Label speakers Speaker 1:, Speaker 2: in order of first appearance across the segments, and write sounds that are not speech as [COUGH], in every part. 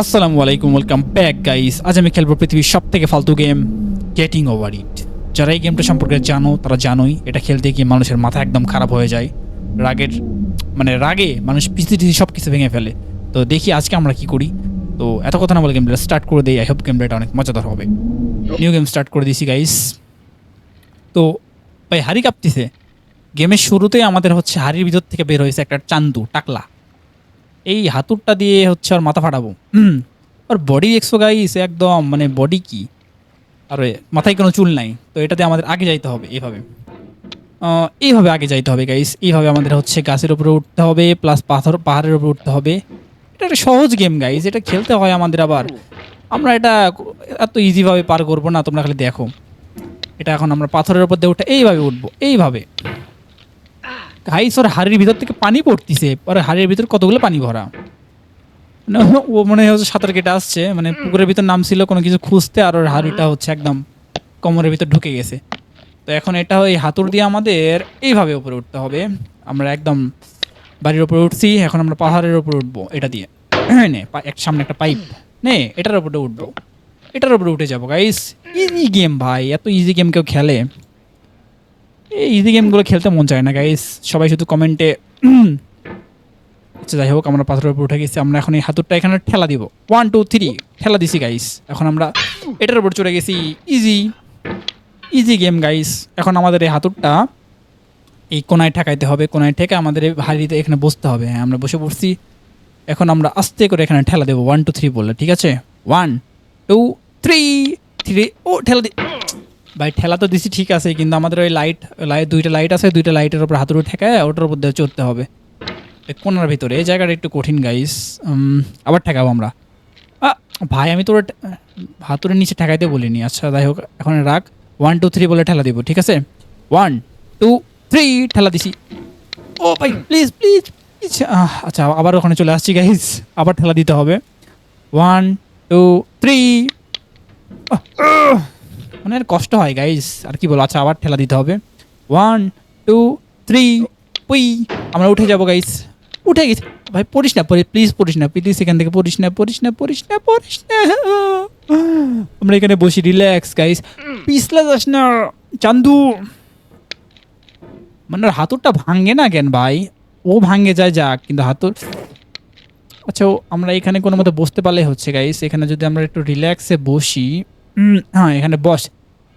Speaker 1: আসসালামু আলাইকুম welcome back guys আজ আমি খেলব পৃথিবীর সব থেকে ফালতু গেম গেটিং ওভার ইট যারা এই গেমটা সম্পর্কে জানো, তারা জানোই, এটা খেলতে গিয়ে মানুষের মাথা একদম খারাপ হয়ে যায়। রাগের মানে রাগে মানুষ পিসি টিসি সব কিছু ভেঙে ফেলে। তো দেখি আজকে আমরা কি করি। তো এত কথা না বলে গেমটা স্টার্ট করে দিই আই হোপ গেমটা অনেক মজাদার হবে। নিউ গেম স্টার্ট করে দিয়েছি গাইস তো ভাই, হাড়ি কাঁপতেছে। গেমের শুরুতেই আমাদের হচ্ছে হাড়ির ভিতর থেকে বের হয়েছে একটা চান্দু, টাকলা। এই হাতুরটা দিয়ে হচ্ছে আর মাথা ফাটাবো। আর বডি দেখছ গাইস একদম মানে বডি কি? আর মাথায় কোনো চুল নাই, তো এটাতে আমাদের আগে যাইতে হবে, এইভাবে। এইভাবে আগে যাইতে হবে গাইস এইভাবে আমাদের হচ্ছে গাছের উপরে উঠতে হবে প্লাস পাথর, পাহাড়ের উপরে উঠতে হবে। এটা একটা সহজ গেম গাইস এটা খেলতে হয় আমাদের আবার। আমরা এটা এত ইজিভাবে পার করব না, তোমরা খালি দেখো। এটা এখন আমরা পাথরের উপর দিয়ে উঠে এইভাবে উঠবো, এইভাবে। গাইস ওর হাড়ির ভিতর থেকে পানি পড়তিছে। আর হাড়ির ভিতর কতগুলো পানি ভরা? মানে ও মনে হচ্ছে সাঁতার কেটে আসছে। মানে পুকুরের ভিতর নামছিল কোনো কিছু খুঁজতে আর ওর হাড়িটা হচ্ছে একদম কোমরের ভিতর ঢুকে গেছে। তো এখন এটা ওই হাতুর দিয়ে আমাদের এইভাবে উপরে উঠতে হবে। আমরা একদম বাড়ির উপরে উঠছি এখন আমরা পাহাড়ের উপরে উঠবো এটা দিয়ে। [CLEARS THROAT] নে এক সামনে একটা পাইপ। নে এটার উপরে উঠবো। এটার উপরে উঠে যাব। গাইস ইজি গেম ভাই এত ইজি গেম কেউ খেলে। এই ইজি গেমগুলো খেলতে মন চায় না গাইস সবাই শুধু কমেন্টে আচ্ছা যাই হোক, আমরা পাথরের উপর উঠে গেছি। আমরা এখন এই হাতুরটা এখানে ঠেলা দিব। ওয়ান টু থ্রি ঠেলা দিছি গাইস এখন আমরা এটার উপর চড়ে গেছি। ইজি ইজি গেম গাইস এখন আমাদের এই হাতুরটা এই কোনায় ঠেকাইতে হবে। কোনায় ঠেকে আমাদের এই হাড়িতে এখানে বসতে হবে। হ্যাঁ আমরা বসে পড়ছি। এখন আমরা আস্তে করে এখানে ঠেলা দেবো। ওয়ান টু থ্রি বললে, ঠিক আছে? ওয়ান টু থ্রি থ্রি ও, ঠেলা দি ভাই, ঠেলা তো দিছি, ঠিক আছে, কিন্তু আমাদের ওই লাইট লাইট দুইটা লাইট আছে, দুইটা লাইটের উপর হাতুড়ি ঠেকায়, ওটার উপর দিয়ে চড়তে হবে। কোনার ভিতরে, এই জায়গাটা একটু কঠিন গাইস আবার ঠেকাবো আমরা। ভাই, আমি তোর হাতুড়ের নিচে ঠেকাইতে বলিনি। আচ্ছা যাই হোক, এখন রাখ। ওয়ান টু থ্রি বলে ঠেলা দিব, ঠিক আছে? ওয়ান টু থ্রি ঠেলা দিছি। ও ভাই প্লিজ প্লিজ প্লিজ আচ্ছা আবার ওখানে চলে আসছি গাইস আবার ঠেলা দিতে হবে। ওয়ান টু থ্রি মানে কষ্ট হয় গাইস আর কি বলো আচ্ছা আবার ঠেলা দিতে হবে। ওয়ান টু থ্রি উই আমরা উঠে যাব গাইস উঠে গেছি। ভাই, পড়িস না প্লিজ পড়িস না প্লিজ এখান থেকে পড়িস না পড়িস না পড়িস না পড়িস না। আমরা এখানে বসি রিল্যাক্স গাইস পিছলা যাস না, চান্দু। মানে হাতুরটা ভাঙে না কেন, ভাই? ও ভাঙে যায় যাক, কিন্তু হাতুর আচ্ছা আমরা এখানে কোনো মতো বসতে পারলে হচ্ছে গাইস এখানে যদি আমরা একটু রিল্যাক্সে বসি হ্যাঁ এখানে বস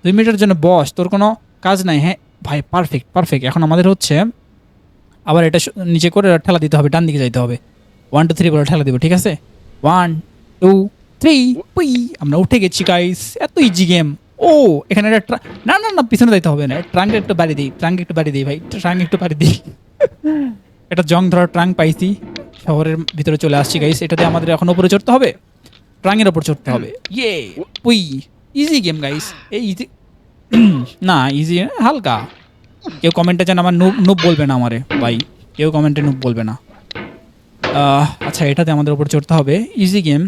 Speaker 1: দুই মিনিটের জন্য বস তোর কোনো কাজ নাই হ্যাঁ? ভাই পারফেক্ট পারফেক্ট এখন আমাদের হচ্ছে আবার এটা নিচে করে ঠেলা দিতে হবে ডান দিকে যাইতে হবে। ওয়ান টু থ্রি করে ঠেলা দিব, ঠিক আছে? ওয়ান টু থ্রি পুই আমরা উঠে গেছি গাইস এত ইজি গেম ও, এখানে একটা না না না, পিছনে যাইতে হবে না। ট্রাঙ্ক একটু বাড়ি দিই, ট্রাঙ্ক একটু বাড়ি দিই, ভাই। ট্রাঙ্ক একটু বাড়ি দিই। [LAUGHS] এটা জং ধরার ট্রাঙ্ক পাইছি। শহরের ভিতরে চলে আসছি গাইস এটাতে আমাদের এখন উপরে চড়তে হবে। ট্রাঙ্কের ওপর চড়তে হবে। ইয়ে পুই ইজি গেম গাইস এই ইজি [CLEARS THROAT] না ইজি হালকা। কেউ কমেন্টে যেন আমার নুব নুব বলবে না আমারে ভাই। কেউ কমেন্টে নুব বলবে না। আচ্ছা এটাতে আমাদের ওপর চড়তে হবে। ইজি গেম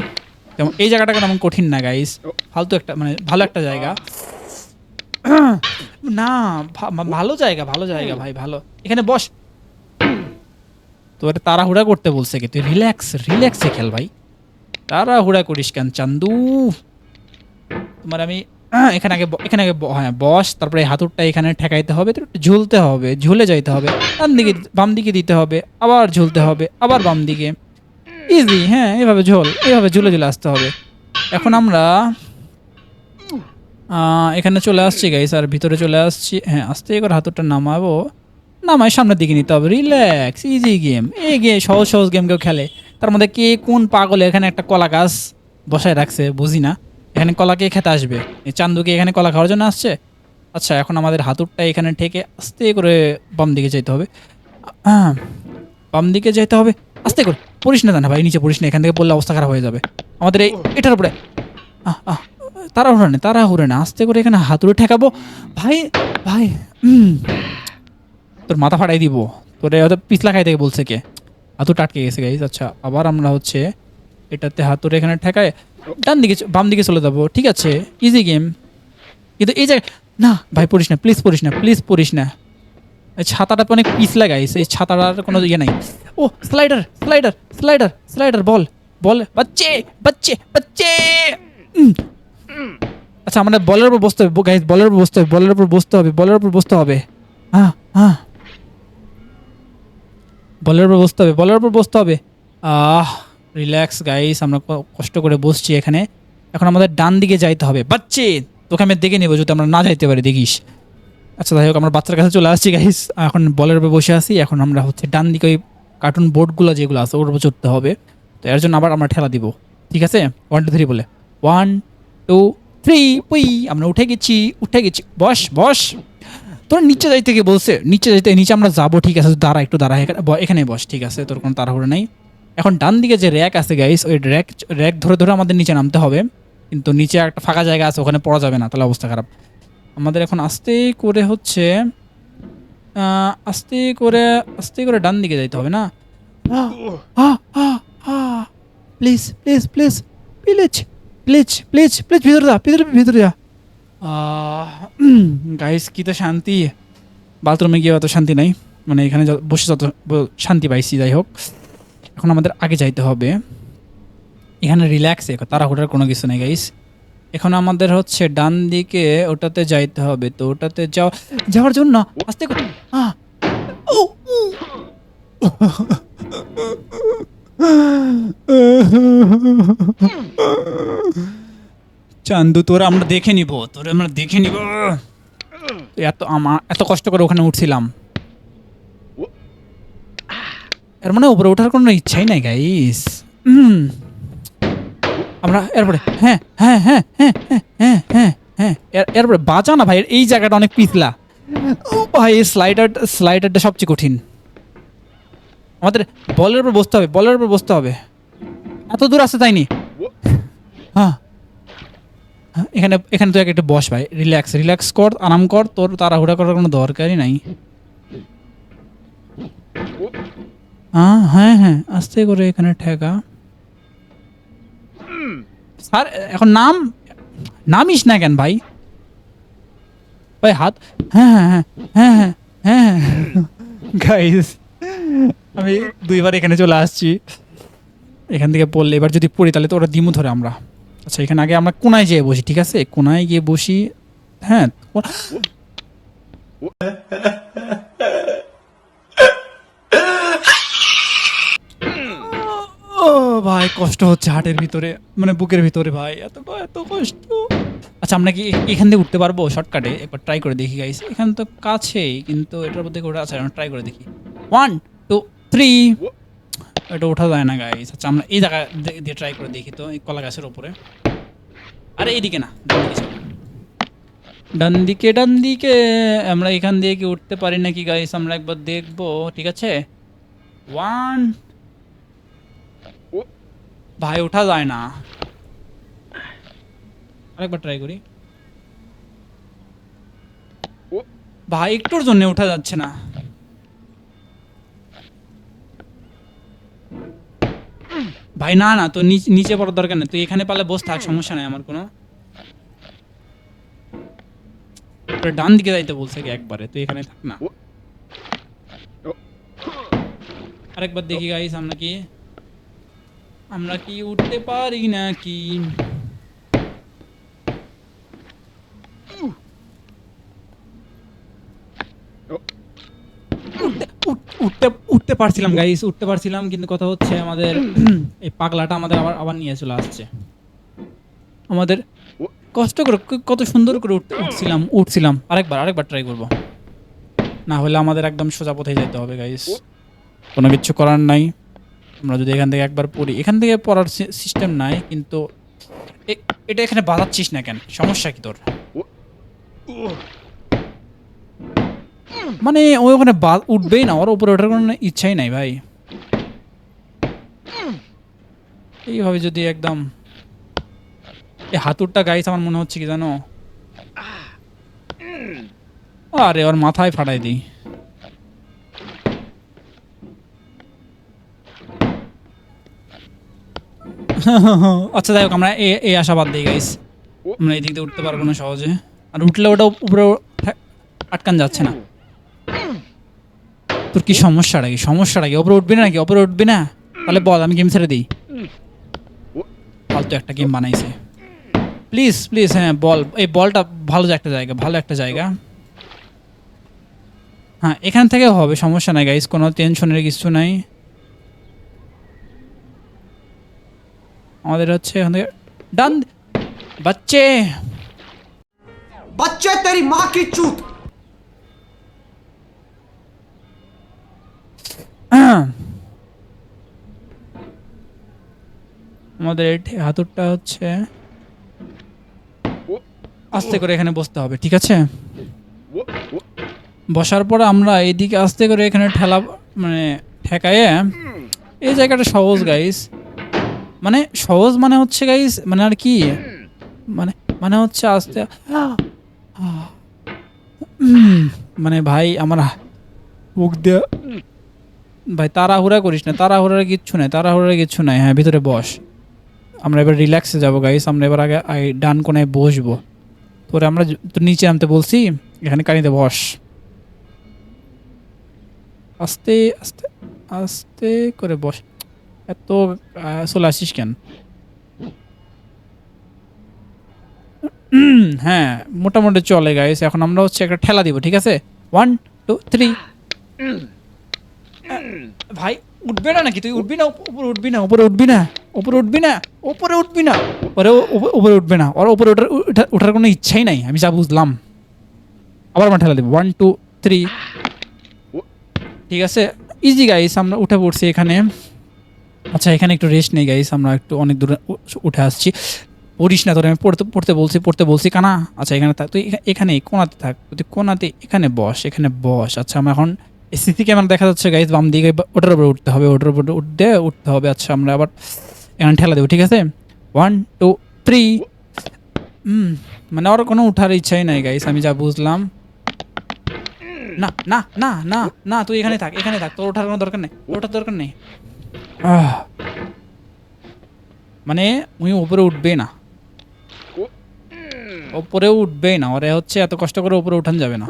Speaker 1: যেমন এই জায়গাটা তেমন কঠিন না গাইস ফালতু একটা মানে ভালো একটা জায়গা। [CLEARS THROAT] না ভালো জায়গা ভালো জায়গা ভাই ভালো। এখানে বস। তো তোর তাড়াহুড়া করতে বলছে কি? তুই রিল্যাক্স রিল্যাক্সে খেল ভাই। তাড়াহুড়া করিস কেন, চান্দু? তোমার আমি এখানে আগে এখানে আগে হ্যাঁ বস, তারপরে হাতুরটা এখানে ঠেকাইতে হবে তো একটু ঝুলতে হবে, ঝুলে যাইতে হবে, ডান দিকে, বাম দিকে দিতে হবে, আবার ঝুলতে হবে, আবার বাম দিকে। ইজি হ্যাঁ এভাবে ঝোল, এভাবে ঝুলে ঝুলে আসতে হবে। এখন আমরা এখানে চলে আসছি গাইস আর ভিতরে চলে আসছি হ্যাঁ আস্তে করে হাতুরটা নামাবো, নামায় সামনের দিকে নিতে হবে রিল্যাক্স ইজি গেম এই গে সহজ সহজ গেম কেউ খেলে। তার মধ্যে কে কোন পাগলে এখানে একটা কলা গাছ বসায় রাখছে, বুঝি না। এখানে কলা কে খেতে আসবে? এই চান্দুকে এখানে কলা খাওয়ার জন্য আসছে? আচ্ছা এখন আমাদের হাতুরটা এখানে ঠেকে আস্তে করে বাম দিকে যেতে হবে। বাম দিকে যেতে হবে? আস্তে করে। পড়িস না না ভাই, নিচে পড়িস না, এখান থেকে পড়লে অবস্থা খারাপ হয়ে যাবে। আমাদের এই এটার উপরে। তারা হুড়ে না, তারা হুড়ে না। আস্তে করে এখানে হাতুড়ে ঠেকাবো। ভাই ভাই তোর মাথা ফাটাই দিব। তোর হয়তো পিছলা খাই থেকে বলছে কে? হাতুড় আটকে গেছে গাইজ আচ্ছা আবার আমরা হচ্ছে এটাতে হাতুড়ে এখানে ঠেকায় ডান দিকে বাম দিকে চলে যাব, ঠিক আছে? ইজি গেম কিন্তু এই জায়গায়, না, ভাই, পড়িস না প্লিজ পড়িস না প্লিজ পড়িস না। ছাতাটা অনেক পিছলা গাইছে এই ছাতাটার কোনো ইয়ে নাই। ও slider slider slider slider ball ball, বাচ্চে বাচ্চে বাচ্চে। আচ্ছা আমাদের বলের উপর বসতে হবে গাইজ বলের উপর বসতে হবে, বলের উপর বসতে হবে, বলের উপর বসতে হবে। হ্যাঁ হ্যাঁ বলের উপর বসতে হবে, বলের উপর বসতে হবে। আহ রিল্যাক্স গাইস আমরা কষ্ট করে বসছি এখানে। এখন আমাদের ডান দিকে যাইতে হবে। বাচ্চে, তোকে আমি দেখে নেব যদি আমরা না যাইতে পারি, দেখিস। আচ্ছা যাই হোক, আমরা বাচ্চার কাছে চলে আসছি গাইস এখন বলের উপর বসে আছি, এখন আমরা হচ্ছে ডান দিকে ওই কার্টুন বোর্ডগুলো যেগুলো আছে, ওর উপর চড়তে হবে। তো এর জন্য আবার আমরা ঠেলা দিব। ঠিক আছে? ওয়ান টু থ্রি বলে। ওয়ান টু থ্রি পুই, আমরা উঠে গেছি উঠে গেছি। বস বস। তোর নিচে যাইতে গিয়ে বলছে, নিচে যাইতে, নিচে আমরা যাব, ঠিক আছে, দাঁড়া, একটু দাঁড়া, এখানে বস, ঠিক আছে, তোর কোনো তাড়াহুড়ো নাই। এখন ডান দিকে যে র্যাক আছে গাইস ওই র্যাক র্যাক ধরে ধরে আমাদের নিচে নামতে হবে, কিন্তু নিচে একটা ফাঁকা জায়গা আছে, ওখানে পড়া যাবে না, তাহলে অবস্থা খারাপ। আমাদের এখন আস্তে করে হচ্ছে আস্তে করে আস্তে করে ডান দিকে যাইতে হবে না? Please please please please please please please ভিতরে যা, ভিতরে ভিতরে যা। গাইস [CLEARS THROAT] কি তো শান্তি? বাথরুমে গিয়ে অত শান্তি নাই। মানে এখানে বসে যত শান্তি পাইছি যাই হোক। এখন আমাদের আগে যাইতে হবে। এখানে রিল্যাক্সে তাড়াহুড়ার কোনো কিছু নেই গাইস এখন আমাদের হচ্ছে ডান দিকে ওটাতে যাইতে হবে। তো ওটাতে যাওয়া যাওয়ার জন্য আস্তে আহ, চান্দু তোরা আমরা দেখে নিব তোরা আমরা দেখে নিব। এত আমার এত কষ্ট করে ওখানে উঠছিলাম। এর মানে উপরে ওঠার কোনো ইচ্ছাই নাই গাইস আমরা এরপরে হ্যাঁ হ্যাঁ হ্যাঁ হ্যাঁ হ্যাঁ হ্যাঁ হ্যাঁ, হ্যাঁ এরপরে বাঁচা না ভাই এই জায়গাটা অনেক পিছলা। ও ভাই এই স্লাইডার স্লাইডারটা সবচেয়ে কঠিন। আমাদের বলের উপর বসতে হবে বলের উপর বসতে হবে। এত দূর আসতে তাইনি হ্যাঁ। এখানে এখানে তুই একটা বস ভাই রিল্যাক্স রিল্যাক্স কর, আরাম কর, তোর তাড়াহুড়া করার কোনো দরকারই নাই। হ্যাঁ হ্যাঁ হ্যাঁ আস্তে করে এখানে ঠেকা। স্যার, এখন নাম, নামিস না কেন ভাই? ভাই, হাত হ্যাঁ হ্যাঁ হ্যাঁ হ্যাঁ হ্যাঁ হ্যাঁ গাইস আমি দুইবার এখানে চলে আসছি। এখান থেকে পড়লে, এবার যদি পড়ি তাহলে তো ওরা দিমু ধরে আমরা। আচ্ছা এখানে আগে আমরা কোনায় যেয়ে বসি, ঠিক আছে? কোনায় গিয়ে বসি হ্যাঁ? ভাই, কষ্ট হচ্ছে হাটের ভিতরে মানে বুকের ভিতরে, ভাই, এত এত কষ্ট। আচ্ছা আমরা কি এখান থেকে উঠতে পারব শর্টকাটে? একবার ট্রাই করে দেখি গাইস এখান তো কাছেই, কিন্তু এটার মধ্যে ট্রাই করে দেখি। ওয়ান টু থ্রি এটা ওঠা যায় না গাইস আচ্ছা আমরা এই জায়গা দিয়ে ট্রাই করে দেখি তো, এই কলা গাছের ওপরে আরে এইদিকে না, ডান দিকে ডান দিকে আমরা এখান দিয়ে কি উঠতে পারি নাকি গাইস আমরা একবার দেখব, ঠিক আছে? ওয়ান ভাই, ওঠা যায় না। আরেকবার ট্রাই করি। ভাই, একটুর জন্য ওঠা যাচ্ছে না। ভাই না না তো নিচ- নিচে পড়ার দরকার নেই। তুই এখানে পালে বস থাক সমস্যা নাই আমার কোনো। ডান দিকে যাইতে বলছে কি একবারে তুই এখানে থাক না। আরেকবার দেখি গাইস আমরা কি আমরা কি উঠতে পারি নাকি? উঠতে- উঠতে পারছিলাম গাইস উঠতে পারছিলাম, কিন্তু কথা হচ্ছে আমাদের [CLEARS THROAT] এই পাগলাটা আমাদের আবার আবার নিয়ে চলে আসছে। আমাদের কষ্ট করে কত সুন্দর করে উঠছিলাম উঠছিলাম। আরেকবার আরেকবার ট্রাই করব। না হলে আমাদের একদম সোজা পথে যেতে হবে গাইস কোনো কিছু করার নাই। আমরা যদি এখান থেকে একবার পড়ি, এখান থেকে পড়ার সিস্টেম নাই, কিন্তু এটা এখানে বাজাচ্ছিস না কেন? সমস্যা কি তোর? মানে ও ওখানে উঠবেই না, ওর উপরে ওঠার কোনো ইচ্ছাই নাই ভাই। এইভাবে যদি একদম এই হাতুরটা গাইস আমার মনে হচ্ছে কি জানো? আরে, ওর মাথায় ফাটাই দিই। আচ্ছা যাই হোক, আমরা এ এই আশাবাদ দিই গাইস আমরা এই দিক দিয়ে উঠতে পারব না সহজে। আর উঠলে ওটা উপরে আটকান যাচ্ছে না। তোর কি সমস্যা কি? সমস্যা কি? ওপরে উঠবি না নাকি? ওপরে উঠবি না? তাহলে বল, আমি গেম ছেড়ে দিই। ফালতু একটা গেম বানাইছে। প্লিজ প্লিজ হ্যাঁ বল। এই বলটা ভালো একটা জায়গা, ভালো একটা জায়গা। হ্যাঁ এখান থেকে হবে, সমস্যা নাই গাইস কোনো টেনশনের কিছু নাই। আমাদের হচ্ছে এখান থেকে ডান বাচ্চে!
Speaker 2: বাচ্চে, তেরি মা কি চুত? [CLEARS THROAT]
Speaker 1: আমাদের হাতুরটা হচ্ছে আস্তে করে এখানে বসতে হবে, ঠিক আছে? বসার পর আমরা এইদিকে আস্তে করে এখানে ঠেলা মানে ঠেকায়ে, এই জায়গাটা সহজ গাইস মানে সহজ মানে হচ্ছে গাইস মানে আর কি? মানে মানে হচ্ছে আস্তে মানে ভাই, আমার মুখ দিয়ে ভাই, তাড়াহুড়া করিস না, তাড়াহুড়ার কিচ্ছু নাই, তাড়াহুড়ার কিচ্ছু নাই। হ্যাঁ ভিতরে বস। আমরা এবার রিল্যাক্সে যাব গাইস আমরা এবার আগে ডান কোনায় বসবো। তোরে আমরা তোর নিচে নামতে বলছি, এখানে কানিতে বস। আস্তে আস্তে আস্তে করে বস। এত চলে আসিস কেন? [CLEARS THROAT] হ্যাঁ মোটামুটি চলে গাইস এখন আমরা হচ্ছে একটা ঠেলা দিব, ঠিক আছে? ওয়ান টু থ্রি ভাই, উঠবে না নাকি? তুই উঠবি না? উপরে উঠবি না? উপরে উঠবি না? উপরে উঠবি না? উপরে উঠবি না? ওরে উপরে উঠবে না। ওর উপরে ওঠার ওঠার কোনো ইচ্ছাই নাই। আমি যা বুঝলাম। আবার আমার ঠেলা দেবো। ওয়ান টু থ্রি ঠিক আছে? ইজি গাইস আমরা উঠে পড়ছি এখানে। আচ্ছা এখানে একটু রেস্ট নেই গাইস আমরা একটু অনেক দূরে উঠে আসছি। পড়িস না তোরে, আমি পড়তে পড়তে বলছি পড়তে বলছি। কানা আচ্ছা এখানে থাক। তুই এখা- এখানে কোনাতে থাক। তুই কোনাতে এখানে বস এখানে বস। আচ্ছা আমরা এখন সিসি ক্যামেরা দেখা যাচ্ছে গাইস বাম দিকে ওটার উপরে উঠতে হবে ওটার উপরে উঠতে উঠতে হবে আচ্ছা আমরা আবার এখানে ঠেলা দেবো ঠিক আছে? ওয়ান টু থ্রি মানে ওর কোনো উঠার ইচ্ছাই নাই গাইস আমি যা বুঝলাম। না না না না না তুই এখানে থাক এখানে থাক তোর ওঠার কোনো দরকার নেই ওঠার দরকার নেই। মানে উনি উপরে উঠবে না। উপরে উঠবেই না ওরে হচ্ছে এত কষ্ট করে উপরে উঠান যাবে না।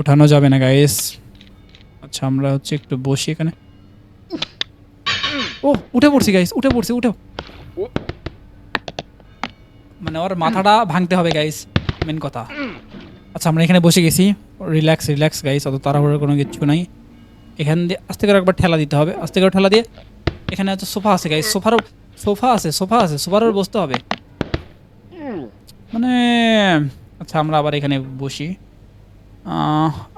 Speaker 1: উঠানো যাবে না গাইস আচ্ছা আমরা হচ্ছে একটু বসি এখানে। ও, উঠে পড়ছি গাইস উঠে পড়ছি, উঠে। মানে ওর মাথাটা ভাঙতে হবে গাইস মেন কথা। আচ্ছা আমরা এখানে বসে গেছি। রিল্যাক্স রিল্যাক্স গাইস অত তাড়াহুড়োর কোনো কিছু নাই। এখান দিয়ে আস্তে করে একবার ঠেলা দিতে হবে। আস্তে করে ঠেলা দিয়ে এখানে হচ্ছে সোফা আছে গাইস সোফারও সোফা আছে সোফা আছে সোফার বসতে হবে। মানে আচ্ছা আমরা আবার এখানে বসি।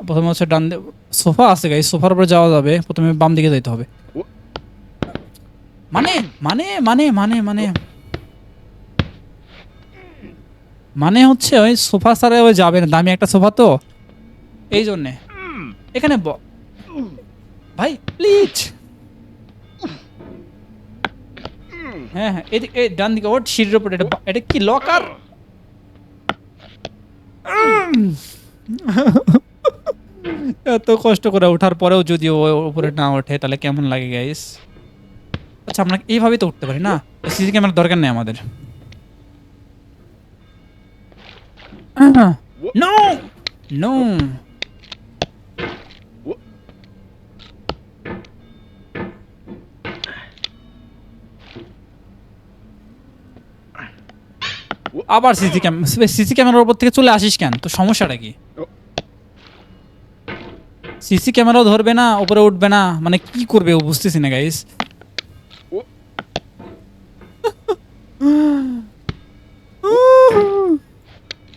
Speaker 1: প্রথমে হচ্ছে ডান সোফা আছে গাইস সোফার উপরে যাওয়া যাবে, প্রথমে বাম দিকে যেতে হবে। মানে মানে মানে মানে মানে। মানে হচ্ছে ওই সোফা সারে ওই যাবে না, দামি একটা সোফা তো। এই জন্যে। এখানে ভাই প্লিজ হ্যাঁ হ্যাঁ এদিকে এই ডান দিকে সিঁড়ির উপরে এটা এটা কি লকার [LAUGHS] এত কষ্ট করে ওঠার পরেও যদি ও উপরে না ওঠে, তাহলে কেমন লাগে গাইস আচ্ছা আমরা এইভাবেই তো উঠতে পারি, না? সিসি ক্যামেরার দরকার নেই আমাদের। [CLEARS THROAT] নো নো আবার সিসি ক্যামেরা সিসি ক্যামেরার উপর থেকে চলে আসিস কেন? তো সমস্যাটা কি? সিসি ক্যামেরাও ধরবে না, উপরে উঠবে না। মানে কি করবে ও বুঝতেছি না গাইস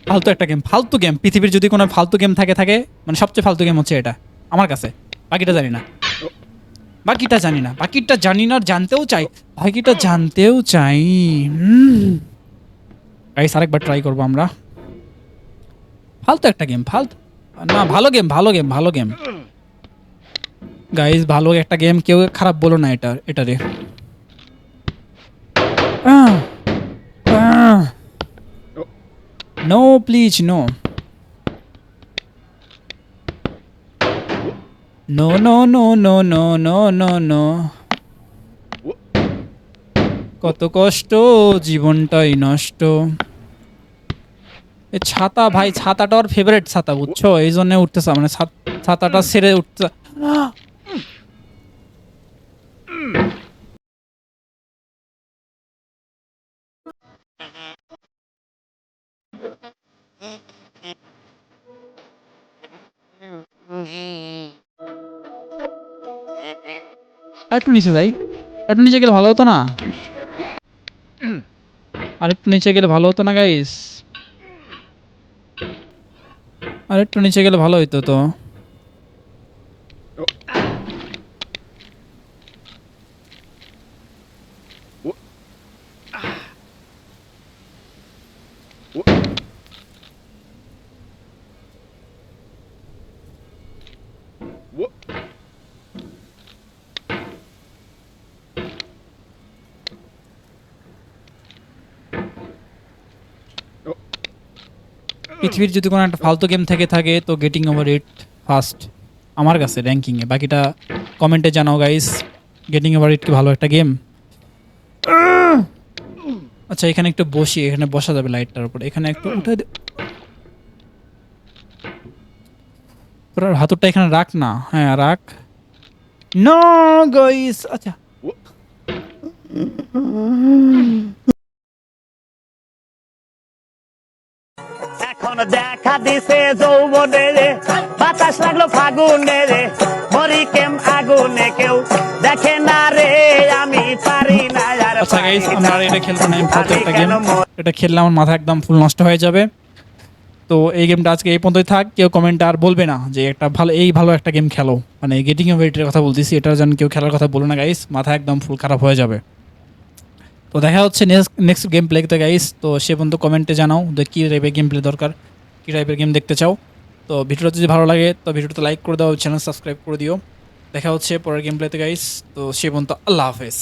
Speaker 1: ফালতু একটা গেম ফালতু গেম পৃথিবীর যদি কোনো ফালতু গেম থাকে থাকে মানে সবচেয়ে ফালতু গেম হচ্ছে এটা, আমার কাছে। বাকিটা জানি না। বাকিটা জানি না। বাকিটা জানি না, জানতেও চাই। বাকিটা জানতেও চাই। গাইস আরেকবার ট্রাই করব আমরা। ফালতু একটা গেম ফালতু না, ভালো গেম ভালো গেম ভালো গেম গাইজ ভালো একটা গেম কেউ খারাপ বলো না এটা, এটারে। No please no no no no no no no no no কত কষ্ট, জীবনটাই নষ্ট। ছাতা ভাই ছাতাটা ওর ফেভারিট ছাতা, বুঝছ? এই জন্য উঠতেছে মানে ছাতাটা সেরে উঠতে একটু নিচে যাই। একটু নিচে গেলে ভালো হতো না? আরেকটু নিচে গেলে ভালো হতো না গাইস আরেকটু নিচে গেলে ভালো হইতো তো। পৃথিবীর যদি কোনো একটা ফালতু গেম থেকে থাকে, তো গেটিং ওভার ইট ফার্স্ট আমার কাছে র্যাঙ্কিংয়ে বাকিটা কমেন্টে জানাও গাইস গেটিং ওভার ইট কি ভালো একটা গেম আচ্ছা এখানে একটু বসি, এখানে বসা যাবে লাইটটার উপর। এখানে একটু উঠে হাতুরটা এখানে রাখ না। হ্যাঁ রাখ। নো গাইস আচ্ছা।
Speaker 2: এখন দেখা দিছে যৌবনে রে? বাতাস লাগল ফাগুনে রে। মরি কেম আগুনে কেউ দেখে না রে। আমি পারি না আর
Speaker 1: আচ্ছা গাইস আমরা এটা খেলব না গেম। এটা খেললে আমার মাথা একদম ফুল নষ্ট হয়ে যাবে। তো এই গেমটা আজকে এই পর্যন্তই থাক। কেউ কমেন্টে আর বলবে না যে একটা ভালো এই ভালো একটা গেম খেলো। মানে গেটিং এর কথা বলতেছি এটা যেন কেউ খেলার কথা বলো না গাইস মাথা একদম ফুল খারাপ হয়ে যাবে। তো দেখা হচ্ছে নেক্সট নেক্সট গেম প্লে প্লেতে গাইস তো সে পর্যন্ত কমেন্টে জানাও যে কী টাইপের গেম প্লে দরকার, কী টাইপের গেম দেখতে চাও। তো ভিডিওটা যদি ভালো লাগে, তো ভিডিওটা লাইক করে দাও চ্যানেল সাবস্ক্রাইব করে দিও। দেখা হচ্ছে পরের গেম প্লেতে গাইস তো সে পর্যন্ত আল্লাহ হাফেজ।